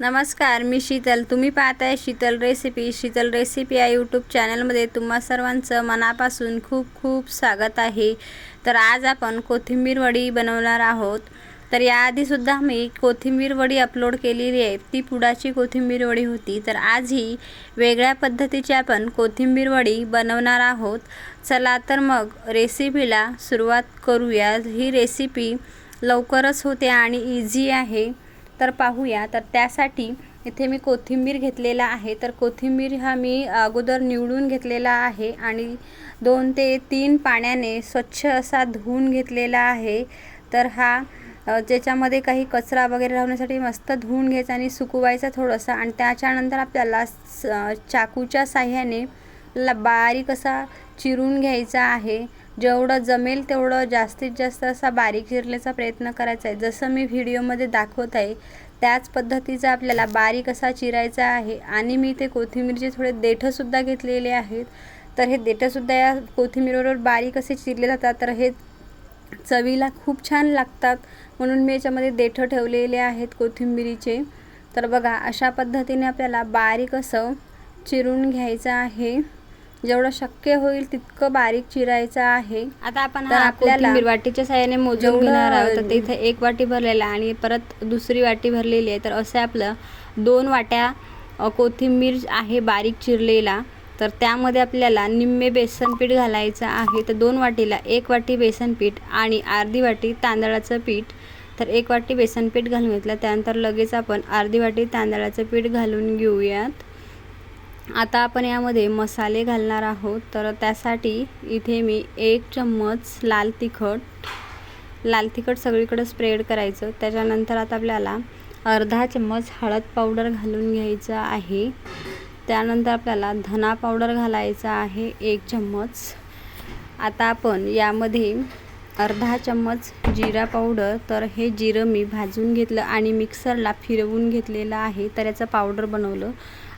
नमस्कार मी शीतल. तुम्ही पाहताय शीतल रेसिपी. शीतल रेसिपी या यूट्यूब चॅनलमध्ये तुम्हा सर्वांचं मनापासून खूप खूप स्वागत आहे. तर आज आपण कोथिंबीर वडी बनवणार आहोत. तर याआधीसुद्धा मी कोथिंबीर वडी अपलोड केलेली आहे. ती पुडाची कोथिंबीर वडी होती. तर आज ही वेगळ्या पद्धतीची आपण कोथिंबीर वडी बनवणार आहोत. चला तर मग रेसिपीला सुरुवात करूया. ही रेसिपी लवकरच होते आणि इझी आहे. तर पाहूया. तर त्यासाठी इथे मी कोथिंबीर घेतलेला आहे. तर कोथिंबीर हा मी अगोदर निवडून घेतलेला आहे आणि दोन ते तीन पाण्याने स्वच्छ असा धुवून घेतलेला आहे. तर हा ज्याच्यामध्ये काही कचरा वगैरे राहण्यासाठी मस्त धुवून घ्यायचा आणि सुकवायचा थोडंसं आणि त्याच्यानंतर आपल्याला स चाकूच्या साह्याने ला बारीक असा चिरून घ्यायचा आहे. जेवढं जमेल तेवढं जास्तीत जास्त असा बारीक चिरण्याचा प्रयत्न करायचा आहे. जसं मी व्हिडिओमध्ये दाखवत आहे त्याच पद्धतीचा आपल्याला बारीक असा चिरायचा आहे आणि मी ते कोथिंबीरचे थोडे देठंसुद्धा घेतलेले आहेत. तर हे देठंसुद्धा या कोथिंबीरवर बारीक असे चिरले जातात. तर हे चवीला खूप छान लागतात म्हणून मी याच्यामध्ये देठं ठेवलेले आहेत कोथिंबिरीचे. तर बघा अशा पद्धतीने आपल्याला बारीक असं चिरून घ्यायचं आहे. जेवढं शक्य होईल तितकं बारीक चिरायचं आहे. आता आपण आपल्याला वाटीच्या साह्याने मोजून घेणार आहोत. तर इथे एक वाटी भरलेला आणि परत दुसरी वाटी भरलेली आहे. तर असे आपलं दोन वाट्या कोथिंबीर आहे बारीक चिरलेला. तर त्यामध्ये आपल्याला निम्मे बेसन पीठ घालायचं आहे. तर दोन वाटीला एक वाटी बेसन पीठ आणि अर्धी वाटी तांदळाचं पीठ. तर एक वाटी बेसन पीठ घालून घेतलं. त्यानंतर लगेच आपण अर्धी वाटी तांदळाचं पीठ घालून घेऊयात. आता आपण यामध्ये मसाले घालणार आहोत. तर त्यासाठी इथे मी एक चम्मच लाल तिखट लाल तिखट सगळीकडे स्प्रेड करायचं. त्याच्यानंतर आता आपल्याला अर्धा चम्मच हळद पावडर घालून घ्यायचं आहे. त्यानंतर आपल्याला धना पावडर घालायचा आहे एक चम्मच. आता आपण यामध्ये अर्धा चम्मच जिरा पावडर. तर हे जिरं मी भाजून घेतलं आणि मिक्सरला फिरवून घेतलेलं आहे. तर याचं पावडर बनवलं.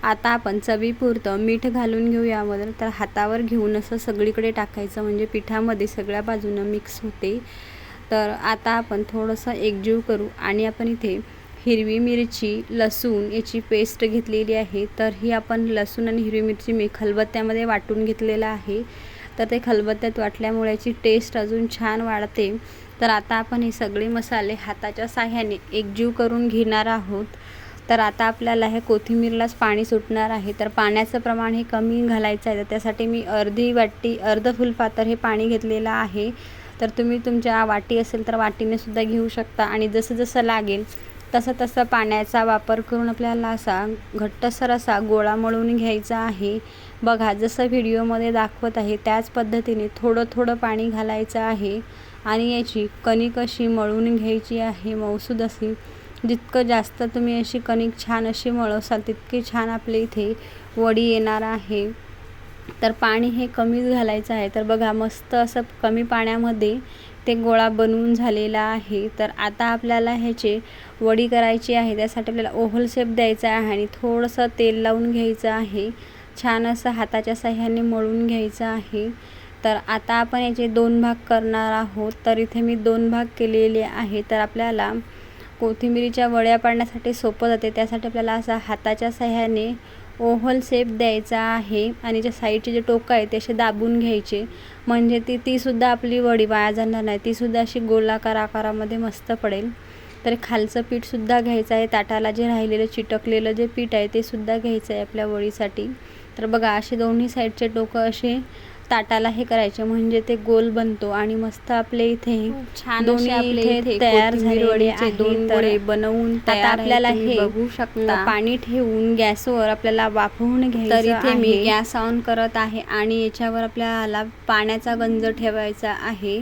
आता आपण चवीपुरतं मीठ घालून घेऊ यामध्ये तर हातावर घेऊन असं सगळीकडे टाकायचं. म्हणजे पिठामध्ये सगळ्या बाजूनं मिक्स होते. तर आता आपण थोडंसं एकजीव करू. आणि आपण इथे हिरवी मिरची लसूण याची पेस्ट घेतलेली आहे. तर ही आपण लसूण आणि हिरवी मिरची मी खलबत्त्यामध्ये वाटून घेतलेलं आहे. तर ते खलबत्त्यात वाटल्यामुळे याची टेस्ट अजून छान वाढते. तर आता आपण हे सगळे मसाले हाताच्या साह्याने एकजीव करून घेणार आहोत. तर आता आपल्याला हे कोथिंबीरलाच पाणी सुटणार आहे. तर पाण्याचं प्रमाण हे कमी घालायचं आहे. तर त्यासाठी मी अर्धी वाटी अर्ध फुलपातर हे पाणी घेतलेलं आहे. तर तुम्ही तुमच्या वाटी असेल तर वाटीने सुद्धा घेऊ शकता. आणि जसं जसं लागेल तसं तसं पाण्याचा वापर करून आपल्याला असा घट्टसर असा गोळा मळून घ्यायचा आहे. बघा जसं व्हिडिओमध्ये दाखवत आहे त्याच पद्धतीने थोडं थोडं पाणी घालायचं आहे आणि याची कणिक अशी मळून घ्यायची आहे. मौसूद अशी जितकं जास्त तुम्ही अशी कणिक छान अशी मळवसाल तितकी छान आपल्या इथे वडी येणार आहे. तर पाणी हे कमीच घालायचं आहे. तर बघा मस्त असं कमी पाण्यामध्ये ते गोळा बनवून झालेला आहे. तर आता आपल्याला ह्याचे वडी करायची आहे. त्यासाठी आपल्याला ओव्हल शेप द्यायचा आहे आणि थोडंसं तेल लावून घ्यायचं आहे. छान असं हाताच्या साह्याने मळून घ्यायचं आहे. तर आता आपण याचे दोन भाग करणार आहोत. तर इथे मी दोन भाग केलेले आहे तर आपल्याला कोथिंबिरीच्या वड्या पाडण्यासाठी सोपं जाते. त्यासाठी आपल्याला असा हाताच्या साह्याने ओव्हल शेप द्यायचा आहे आणि जे साईडचे जे टोकं आहे ते असे दाबून घ्यायचे. म्हणजे ती तीसुद्धा आपली वडी वाया जाणार नाही. तीसुद्धा अशी गोलाकार आकारामध्ये मस्त पडेल. तर खालचं पीठसुद्धा घ्यायचं आहे. ताटाला जे राहिलेलं चिटकलेलं जे पीठ आहे ते सुद्धा घ्यायचं आहे आपल्या वडीसाठी. तर बघा असे दोन्ही साईडचे टोकं असे ताटाला हे करायचे म्हणजे ते गोल बनतो आणि मस्त आपले इथे छान तयार. दोन गोळे बनवून आपल्याला हे बघू शकता पाणी ठेवून गॅसवर आपल्याला वाफवून घ्यायचं तर इथे मी. गॅस ऑन करत आहे आणि याच्यावर आपल्याला पाण्याचा गंज ठेवायचा आहे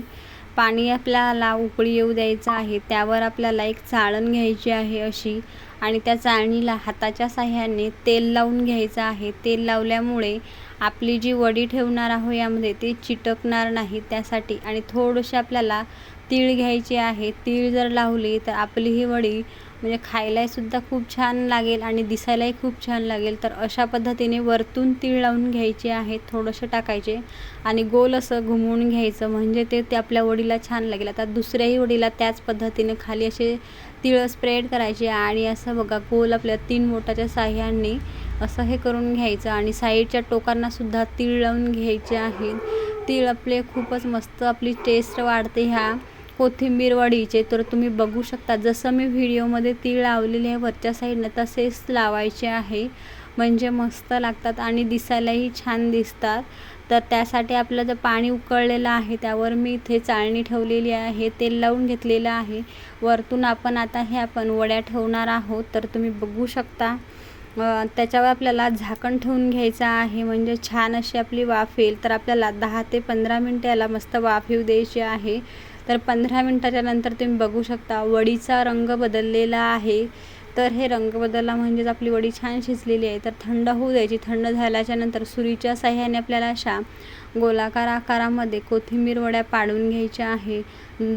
पाणी आपल्याला उकळी येऊ द्यायचं आहे त्यावर आपल्याला एक चाळण घ्यायची आहे अशी आणि त्या चाळणीला हाताच्या साह्याने तेल लावून घ्यायचं आहे. तेल लावल्यामुळे आपली जी वडी ठेवणार आहो यामध्ये ती चिटकणार नाही त्यासाठी. आणि थोडंसं आपल्याला तीळ घ्यायची आहे. तीळ जर लावली तर आपली ही वडी म्हणजे खायलासुद्धा खूप छान लागेल आणि दिसायलाही खूप छान लागेल. तर अशा पद्धतीने वरतून तीळ लावून घ्यायचे आहे थोडंसं टाकायचे आणि गोल असं घुमवून घ्यायचं. म्हणजे ते ते आपल्या वडीला छान लागेल. आता दुसऱ्याही वडीला त्याच पद्धतीने खाली असे तिळ स्प्रेड करायचे आणि असं बघा गोल आपल्या तीन बोटाच्या साह्याने असं हे करून घ्यायचं आणि साईडच्या टोकांनासुद्धा तीळ लावून घ्यायचे आहेत. तीळ आपले खूपच मस्त आपली टेस्ट वाढते ह्या. कोथिंबीरवडीचे तर तुम्ही बघू शकता जसं मी व्हिडिओमध्ये तीळ लावलेले आहे वरच्या साईडनं तसेच लावायचे आहे. म्हणजे मस्त लागतात आणि दिसायलाही छान दिसतात. तर त्यासाठी आपलं जर पाणी उकळलेलं आहे त्यावर मी इथे चाळणी ठेवलेली आहे तेल लावून घेतलेलं आहे. वरतून आपण आता हे आपण वड्या ठेवणार आहोत तर तुम्ही बघू शकता. त्याच्यावर आपल्याला झाकण ठेवून घ्यायचं आहे म्हणजे छान अशी आपली वाफ येईल. तर आपल्याला दहा ते पंधरा मिनटं याला मस्त वाफ येऊ द्यायची आहे. तर पंधरा मिनटाच्या नंतर तुम्ही बघू शकता वडीचा रंग बदललेला आहे. तर हे रंग बदलला म्हणजेच आपली वडी छान शिजलेली आहे. तर थंड होऊ द्यायची. थंड झाल्याच्यानंतर सुरीच्या साह्याने आपल्याला अशा गोलाकार आकारामध्ये कोथिंबीर वड्या पाडून घ्यायच्या आहे.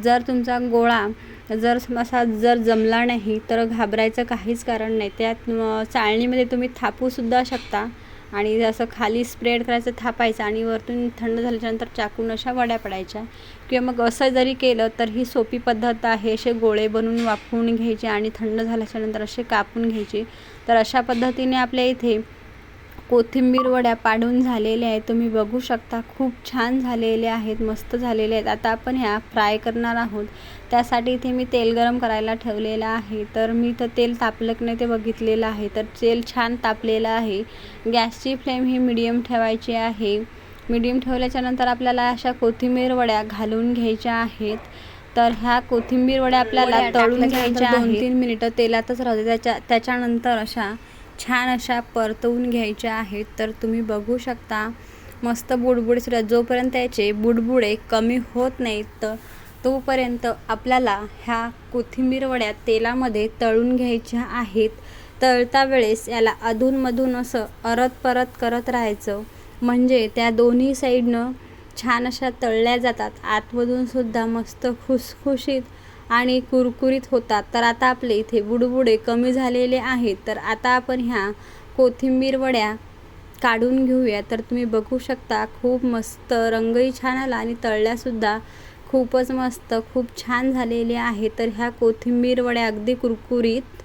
जर तुमचा गोळा जर असा जर जमला नाही तर घाबरायचं काहीच कारण नाही. त्यात चाळणीमध्ये तुम्ही थापूसुद्धा शकता. आणि असं खाली स्प्रेड करायचं थापायचं आणि वरतून थंड झाल्याच्यानंतर चाकून अशा वड्या पडायच्या. किंवा मग असं जरी केलं तर ही सोपी पद्धत आहे असे गोळे बनवून वाफवून घ्यायचे आणि थंड झाल्याच्यानंतर असे कापून घ्यायचे. तर अशा पद्धतीने आपल्या इथे कोथिंबीर वड्या पाडून झालेल्या आहेत. तुम्ही बघू शकता खूप छान झालेले आहेत मस्त झालेले आहेत. आता आपण ह्या फ्राय करणार आहोत. त्यासाठी इथे मी तेल गरम करायला ठेवलेलं आहे. तर मी तर तेल तापलं की नाही ते बघितलेलं आहे. तर तेल छान तापलेलं आहे. गॅसची फ्लेम ही मिडियम ठेवायची आहे. मिडियम ठेवल्याच्यानंतर आपल्याला अशा कोथिंबीर वड्या घालून घ्यायच्या आहेत. तर ह्या कोथिंबीर वड्या आपल्याला तळून घ्यायच्या दोन तीन मिनिटं तेलातच राहते त्याच्या त्याच्यानंतर अशा छान अशा परतवून घ्यायच्या आहेत तर तुम्ही बघू शकता. मस्त बुडबुडे सुद्धा. जोपर्यंत याचे बुडबुडे कमी होत नाहीत तर तोपर्यंत आपल्याला ह्या कोथिंबीर वड्या तेलामध्ये तळून घ्यायच्या आहेत. तळता वेळेस याला अधूनमधून असं अरत परत करत राहायचं. म्हणजे त्या दोन्ही साईडनं छान अशा तळल्या जातात. आतमधून सुद्धा मस्त खुसखुशीत आणि कुरकुरीत होतात. तर आता आपले इथे बुडबुडे कमी झालेले आहेत. तर आता आपण ह्या कोथिंबीर वड्या काढून घेऊया. तर तुम्ही बघू शकता खूप मस्त रंगही छान आला आणि तळल्यासुद्धा खूपच मस्त खूप छान झालेले आहे. तर ह्या कोथिंबीर वड्या अगदी कुरकुरीत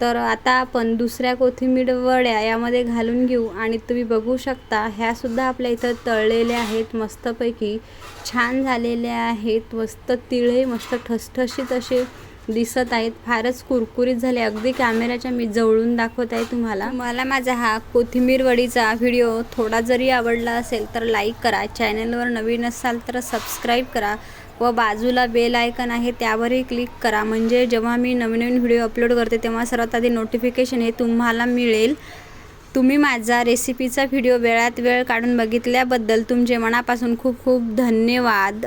तर आता आपण दुसऱ्या कोथिंबीर वड्या यामध्ये घालून घेऊ आणि तुम्ही बघू शकता ह्यासुद्धा आपल्या इथं तळलेल्या आहेत मस्तपैकी. छान झालेल्या आहेत मस्त तिळे मस्त ठसठशीत असे दिसत आहेत. फारच कुरकुरीत झाले. अगदी कॅमेऱ्याच्या मी जवळून दाखवत आहे तुम्हाला. मला माझा हा कोथिंबीर वडीचा व्हिडिओ थोडा जरी आवडला असेल तर लाईक करा. चॅनलवर नवीन असाल तर सबस्क्राईब करा व बाजूला बेल आयकन आहे त्यावरही क्लिक करा. म्हणजे जेव्हा मी नवीन नवीन व्हिडिओ अपलोड करते तेव्हा सर्वात आधी नोटिफिकेशन हे तुम्हाला मिळेल. तुम्ही माझा रेसिपीचा व्हिडिओ वेळात वेळ काढून बघितल्याबद्दल तुमचे मनापासून खूप खूप धन्यवाद.